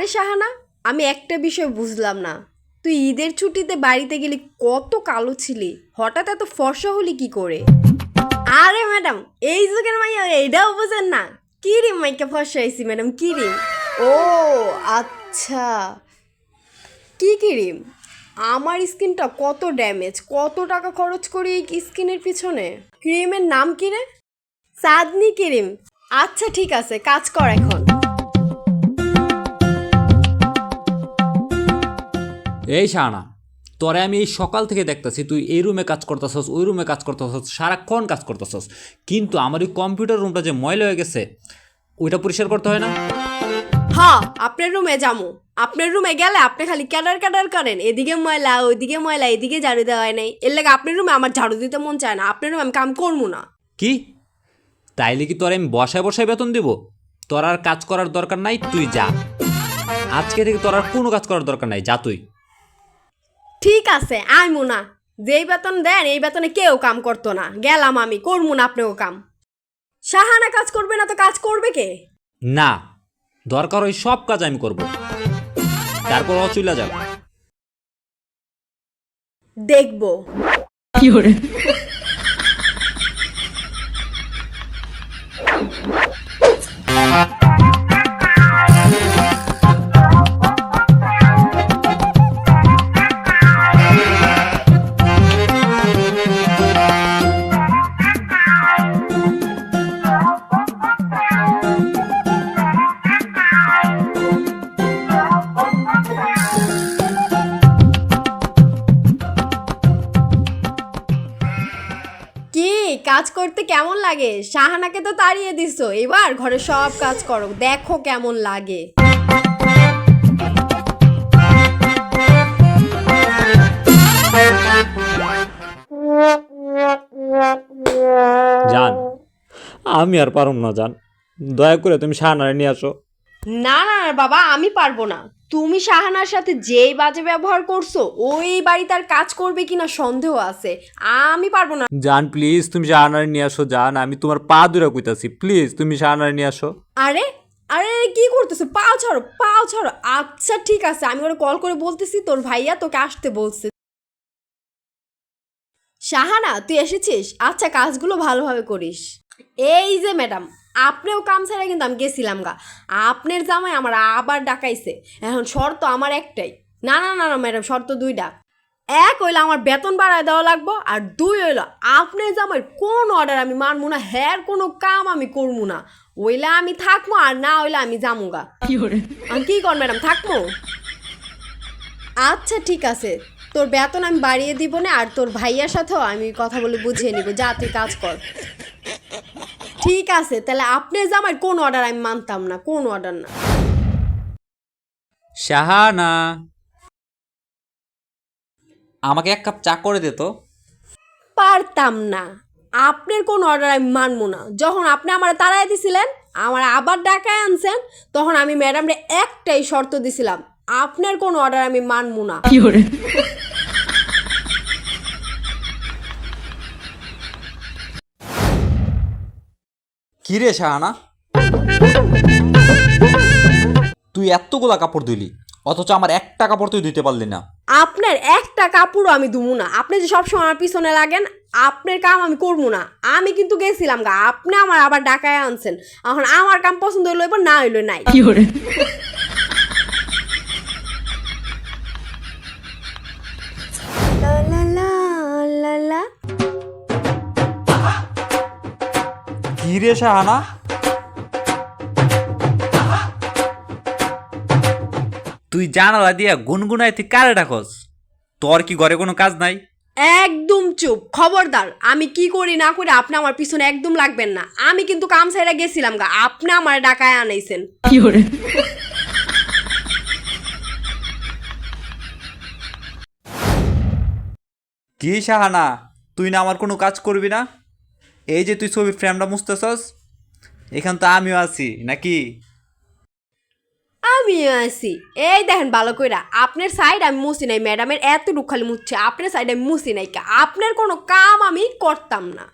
আরে শাহানা, আমি একটা বিষয় বুঝলাম না। তুই ঈদের ছুটিতে বাড়িতে গেলি কত কালো ছিলি, হঠাৎ এত ফর্সা হলি কি করে? আরে ম্যাডাম, এই যুগের মাইয়া এইটাও বোঝেন না। কি রে মাইকে ফর্সা ম্যাডাম, কি রে? ও আচ্ছা। কি ক্রিম আমার স্কিনটা কত ড্যামেজ, কত টাকা খরচ করি এই স্কিনের পিছনে? ক্রিমের নাম কি রে? চাঁদনি ক্রিম। আচ্ছা ঠিক আছে, কাজ কর এখন। এই শাহানা তোরে আমি এই সকাল থেকে দেখতেছি তুই এই রুমে কাজ করতেছস ওই রুমে কাজ করতেছস সারাক্ষণ কাজ করতেছস। কিন্তু আমার ওই কম্পিউটার রুমটা যে ময়লা হয়ে গেছে ওইটা পরিষ্কার করতে হয় না? হ্যাঁ আপনার রুমে যামু। আপনার রুমে গেলে আপনি খালি ক্যাডার ক্যাডার করেন। এদিকে ময়লা ওইদিকে ময়লা এদিকে ঝাড়ু দেওয়া হয় নাই। এর লাগে আপনার রুমে আমার ঝাড়ু দিতে মন চায় না। আপনার রুমে আমি কাম করব না। কি? তাইলে কি তোর আমি বসায় বসায় বেতন দিব? তোর আর কাজ করার দরকার নাই তুই যা। আজকে থেকে তোর আর কোনো কাজ করার দরকার নাই যা তুই। ঠিক আছে আইমু না। যেই বেতন দেন এই বেতনে কেউ কাম করতো না। গেলাম আমি করব না আপনিও কাম। সাহানা কাজ করবে না তো কাজ করবে কে? না দরকার ওই সব কাজ আমি করব। তারপর অচুলা যাব। দেখব। কি কাজ করতে কেমন লাগে? শাহানাকে তো তাড়িয়ে দিছো। এবার ঘরে সব কাজ করো। দেখো কেমন লাগে। জান, আমি আর পারুম না, জান। দয়া করে তুমি শাহানারে নিয়ে আসো। না না না বাবা আমি পারব না। তুমি শাহানার সাথে যেই বাজে ব্যবহার করছ ওই বাড়িতে আর কাজ করবে কিনা সন্দেহ আছে। আমি পারব না। জান প্লিজ তুমি শাহানারে নিয়ে আসো জান আমি তোমার পা দূরে কইতাছি প্লিজ তুমি শাহানারে নিয়ে আসো। আরে আরে কি করতেছো? পাও ছাড়ো পাও ছাড়ো। আচ্ছা ঠিক আছে আমি ওরা কল করে বলতেছি তোর ভাইয়া তোকে আসতে বলছে। শাহানা তুই এসেছিস? আচ্ছা কাজগুলো ভালোভাবে করিস। এই যে ম্যাডাম আপনিও কাম ছাড়া কিন্তু আমি গেছিলাম গা। আপনার জামাই আমার আবার ডাকাইছে। এখন শর্ত আমার একটাই। না না না না ম্যাডাম শর্ত দুইটা। এক হইল আমার বেতন বাড়ায় দেওয়া লাগবো আর দুই হইল আপনার জামাই কোন অর্ডার আমি মানবো না হ্যার কোনো কাম আমি করব না। ওইলে আমি থাকব আর না হইলে আমি যামুগা আমি কি কর ম্যাডাম থাকব? আচ্ছা ঠিক আছে। তোর বেতন আমি বাড়িয়ে দিব না আর তোর ভাইয়ার সাথেও আমি কথা বলে বুঝিয়ে নিব। যা তুই কাজ কর। ঠিক আছে তাহলে আপনার জামাই কোন অর্ডার আমি মানতাম না কোন অর্ডার না। শাহানা। আমাকে এক কাপ চা করে দে তো। পারতাম না। আপনার কোন অর্ডার আমি মানবো না। যখন আপনি আমার তাড়াই দিছিলেন আমার আবার ডাকায় আনছেন তখন আমি ম্যাডামরে একটাই শর্ত দিছিলাম আপনার কোন অর্ডার আমি মানবো না। কি রে শাহানা? তুই এতগুলা কাপড় ধুলি অথচ আমার একটা কাপড় তুই ধুতে পারলি না। আপনার একটা কাপড়ও আমি দুমু না। আপনি যে সবসময় আমার পিছনে লাগেন আপনার কাম আমি করব না। আমি কিন্তু গেছিলাম গা আপনি আমার আবার ডাকায় আনছেন। এখন আমার কাম পছন্দ হইল এবার না হইল নাই। কি রে শাহানা তুই জানালা দিয়া গুনগুনায় তুই কারে ডাকস? তোর কি ঘরে কোনো কাজ নাই? একদম চুপ। খবরদার আমি কি করি না করি আপনি আমার পিছনে একদম লাগবেন না। আমি কিন্তু কাম সাইডে গেছিলাম গা আপনি আমার ডাকায় আনাইছেন। কি শাহানা তুই না আমার কোনো কাজ করবি না? এই যে তুই ছবির ফ্রেমটা মুছতেছস এখান তো আমিও আছি নাকি? আমিও আছি। এই দেখেন ভালো কইরা আপনার সাইড আমি মুছি নাই ম্যাডামের এত খালি মুছছে আপনার সাইড আমি মুছি নাই আপনার কোনো কাম আমি করতাম না।